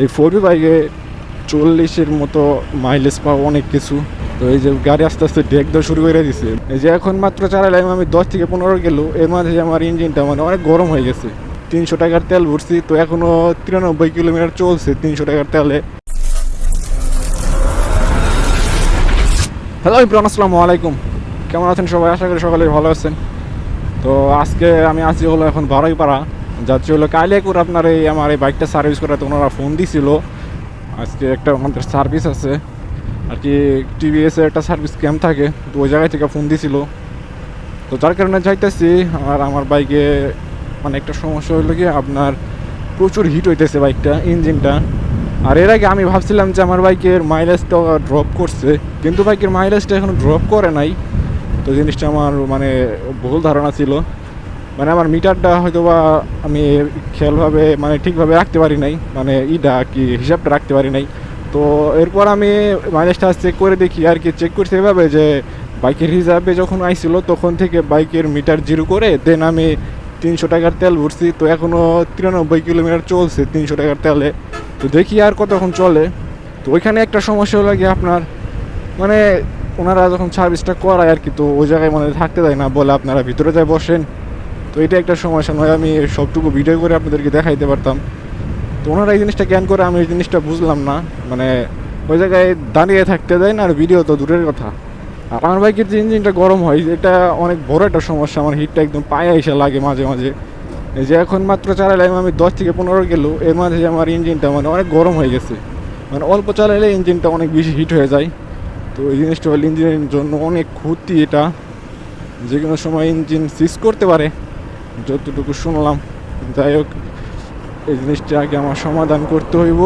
এই ফোর বাইকে চল্লিশের মতো মাইলেজ পাওয়া অনেক কিছু। তো এই যে গাড়ি আস্তে আস্তে ডেক দেওয়া শুরু করে দিছে। এই যে এখন মাত্র চালাইলাম আমি দশ থেকে পনেরো গেল, এর মাঝে আমার ইঞ্জিনটা মানে অনেক গরম হয়ে গেছে। তিনশো টাকার তেল ভরছি, তো এখনও তিরানব্বই কিলোমিটার চলছে তিনশো টাকার তেলে। হ্যালো ইব্রান আসসালামু আলাইকুম। কেমন আছেন সবাই? আশা করি সকালে ভালো আছেন। তো আজকে আমি আছি হলো এখন বারোইপাড়া। যাচ্ছি হলো কালিয়াকুর আপনার এই আমার এই বাইকটা সার্ভিস করাতে ওনারা ফোন দিছিল। আজকে একটা আমাদের সার্ভিস আছে। আর কি টিভিএসের একটা সার্ভিস ক্যাম্প থাকে, তো ওই জায়গায় থেকে ফোন দিছিল। তো যার কারণে যাইতেছি, আর আমার বাইকে মানে একটা সমস্যা হলো কি, আপনার প্রচুর হিট হইতেছে বাইকটা ইঞ্জিনটা আর এর আগে আমি ভাবছিলাম যে আমার বাইকের মাইলেজটা ড্রপ করছে, কিন্তু বাইকের মাইলেজটা এখনও ড্রপ করে নাই। তো জিনিসটা আমার মানে ভুল ধারণা ছিল। মানে আমার মিটারটা হয়তো বা আমি খেয়ালভাবে মানে ঠিকভাবে রাখতে পারি নাই মানে ইটা কি হিসাবটা রাখতে পারি নাই। তো এরপর আমি মাইলেজটা চেক করে দেখি, আর কি চেক করছি এভাবে যে বাইকের হিসাবে যখন আইছিল তখন থেকে বাইকের মিটার জিরো করে দেন আমি তিনশো টাকার তেল ভরছি, তো এখনও তিরানব্বই কিলোমিটার চলছে তিনশো টাকার তেলে। তো দেখি আর কতক্ষণ চলে। তো ওইখানে একটা সমস্যা হলো কি আপনার মানে ওনারা যখন সার্ভিসটা করায় আর কি, তো ওই জায়গায় মানে থাকতে দেয় না, বলে আপনারা ভিতরে যায় বসেন। তো এটা একটা সমস্যা, নয় আমি সবটুকু ভিডিও করে আপনাদেরকে দেখাইতে পারতাম। তো ওনারা এই জিনিসটা জ্ঞান করে আমি এই জিনিসটা বুঝলাম না। মানে ওই জায়গায় দাঁড়িয়ে থাকতে দেয় না, আর ভিডিও তো দূরের কথা। আর আমার বাইকের যে ইঞ্জিনটা গরম হয়, এটা অনেক বড় একটা সমস্যা, আমার হিটটা একদম পায়ে এসে লাগে মাঝে মাঝে। যে এখন মাত্র চালাইলাম আমি দশ থেকে পনেরো গেল এর মাঝে আমার ইঞ্জিনটা মানে অনেক গরম হয়ে গেছে। মানে অল্প চালাইলে ইঞ্জিনটা অনেক বেশি হিট হয়ে যায়। তো এই জিনিসটা হল ইঞ্জিনের জন্য অনেক ক্ষতি এটা। যে কোনো সময় ইঞ্জিন সিজ করতে পারে। যতটুকু শুনলাম, যাই হোক, এই জিনিসটা আগে আমার সমাধান করতে হইব।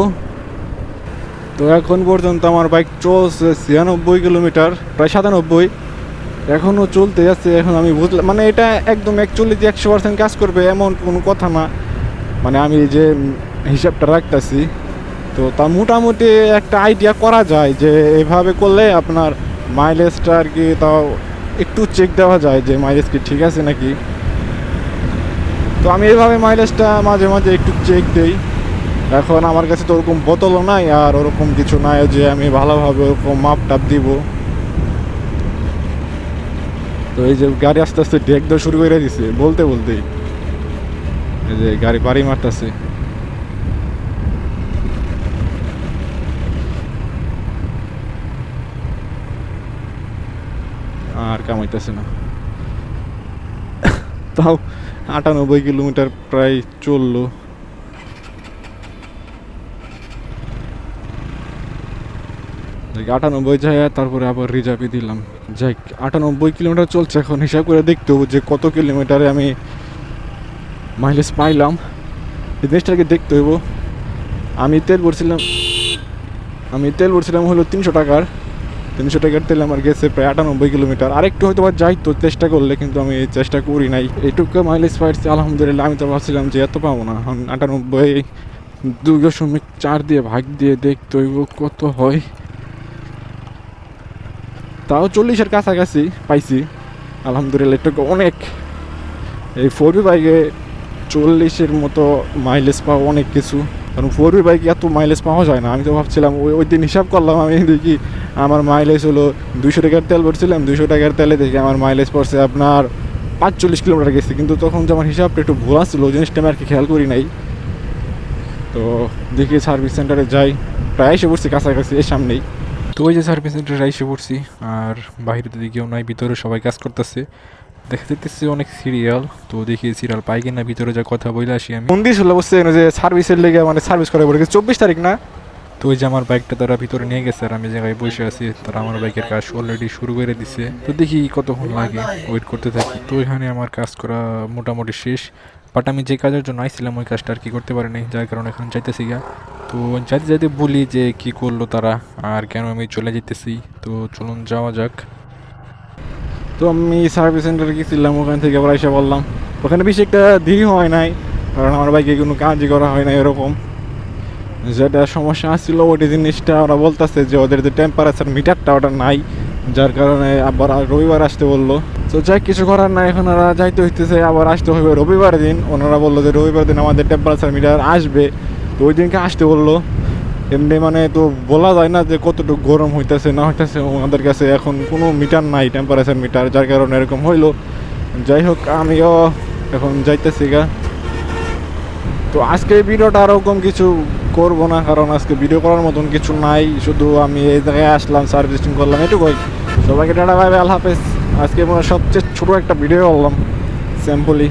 তো এখন পর্যন্ত আমার বাইক চলছে ছিয়ানব্বই কিলোমিটার, প্রায় সাতানব্বই। এখনও চলতে যাচ্ছে, এখন আমি বুঝলাম মানে এটা একদম অ্যাকচুয়ালি একশো পার্সেন্ট কাজ করবে এমন কোনো কথা না। মানে আমি যে হিসাবটা রাখতেছি, তো তা মোটামুটি একটা আইডিয়া করা যায় যে এভাবে করলে আপনার মাইলেজটা আর কি তাও একটু চেক দেওয়া যায় যে মাইলেজ কি ঠিক আছে নাকি। তো আমি এইভাবে মাইলেজটা মাঝে মাঝে একটু চেক দেই। এখন আমার কাছে তো ওরকম বোতলও নাই আর ওরকম কিছু নাই যে আমি ভালোভাবে ওরকম মাপ টাপ দিব। তো এই যে গাড়ি আস্তে আস্তে ডেক দেওয়া শুরু করে দিছে, বলতে বলতেই। এই যে গাড়ি বাড়ি মারতেছে। আর কামাইতেছে না। তাও আটানব্বই কিলোমিটার প্রায় চলল। আটানব্বই যায়, তারপরে আবার রিজার্ভে দিলাম। যাই আটানব্বই কিলোমিটার চলছে এখন। হিসাব করে দেখতে যে কত কিলোমিটারে আমি মাইলেজ পাইলাম। এই জিনিসটাকে দেখতে হইব। আমি তেল ভরছিলাম আমি তেল ভরছিলাম হলো তিনশো টাকার। তিনশো টাকার তেল আমার গেছে প্রায় আটানব্বই কিলোমিটার। আরেকটু হয়তো বা যাই তো চেষ্টা করলে কিন্তু আমি চেষ্টা করি নাই। এইটুকু মাইলেজ পাইছি, আলহামদুলিল্লাহ, আমি তো ভাবছিলাম যে এত পাবো না। এখন আটানব্বই দুই দশমিক চার দিয়ে ভাগ দিয়ে দেখতে হইব কত হয়। তাও চল্লিশের কাছাকাছি পাইছি। আলহামদুলিল্লাহ এটা অনেক। এই ফোর বি বাইকে চল্লিশের মতো মাইলেজ পাওয়া অনেক কিছু। কারণ ফোর বি বাইকে এত মাইলেজ পাওয়া যায় না। আমি তো ভাবছিলাম, ওই ওই দিন হিসাব করলাম আমি দেখি আমার মাইলেজ হলো দুশো টাকার তেল ভরছিলাম দুশো টাকার তেলে দেখি আমার মাইলেজ পড়ছে আপনার পাঁচচল্লিশ কিলোমিটার গেছে। কিন্তু তখন যে আমার হিসাবটা একটু ভুয়া ছিল ওই জিনিসটা আমি আর কি খেয়াল করি নাই। তো দেখি সার্ভিস সেন্টারে যাই, প্রায় এসে পড়ছি কাছাকাছি এর সামনেই। তো ওই যে সার্ভিস সেন্টারে এসে পড়ছি, আর বাইরে তো কেউ নাই, ভিতরে সবাই কাজ করতেছে। দেখা যাইতেছে অনেক সিরিয়াল তো দেখি সিরিয়াল পাই কিনা, ভিতরে যা কথা বলে আসি আমি। মন্দির শুনলে বসছে যে সার্ভিসের লেগে মানে সার্ভিস করা পড়ে গেছে চব্বিশ তারিখ না? তো ওই যে আমার বাইকটা তারা ভিতরে নিয়ে গেছে আর আমি জায়গায় বসে আছি, তারা আমার বাইকের কাজ অলরেডি শুরু করে দিছে। তো দেখি কতক্ষণ লাগে ওয়েট করতে থাকি। তো এখানে আমার কাজ করা মোটামুটি শেষ বাট আমি যে কাজের জন্য আইছিলাম, ওই কাজটা আর কি করতে পারিনি, যার কারণে এখন যাইতেছি গা তো যাইতে যাইতে বলি যে কি করল তারা, আর কেন আমি চলে যেতেছি তো চলুন যাওয়া যাক। তো আমি সার্ভিস সেন্টারে গেছিলাম, ওখান থেকে আবার এসে বললাম, ওখানে বেশি একটা দেরি হয় নাই, কারণ আমার বাইকে কোনো কাজই করা হয় না এরকম। যেটা সমস্যা আসছিল ওই জিনিসটা ওরা বলতেছে যে ওদের যে টেম্পারেচার মিটারটা ওটা নাই, যার কারণে আবার রবিবার আসতে বলল। তো যাই কিছু করার নাই, এখন ওরা যাইতে হইতেছে, আবার আসতে হবে রবিবার দিন। ওনারা বলল যে রবিবার দিন আমাদের টেম্পারেচার মিটার আসবে। তো ওই দিনকে আসতে বলল। এমনি মানে তো বলা যায় না যে কতটুকু গরম হইতেছে, না হইতেছে। ওনাদের কাছে এখন কোনো মিটার নাই টেম্পারেচার মিটার যার কারণে এরকম হইল। যাই হোক, আমিও এখন যাইতেছি গা। তো আজকে ভিডিওটা ওরকম কিছু করব না, কারণ আজকে ভিডিও করার মতন কিছু নাই। শুধু আমি এই জায়গায় আসলাম সার্ভিসিং করলাম, এটুকুই। সবাইকে টাটা ভাই আল্লাহ হাফেজ। আজকে মনে সবচেয়ে ছোটো একটা ভিডিও করলাম স্যাম্পলি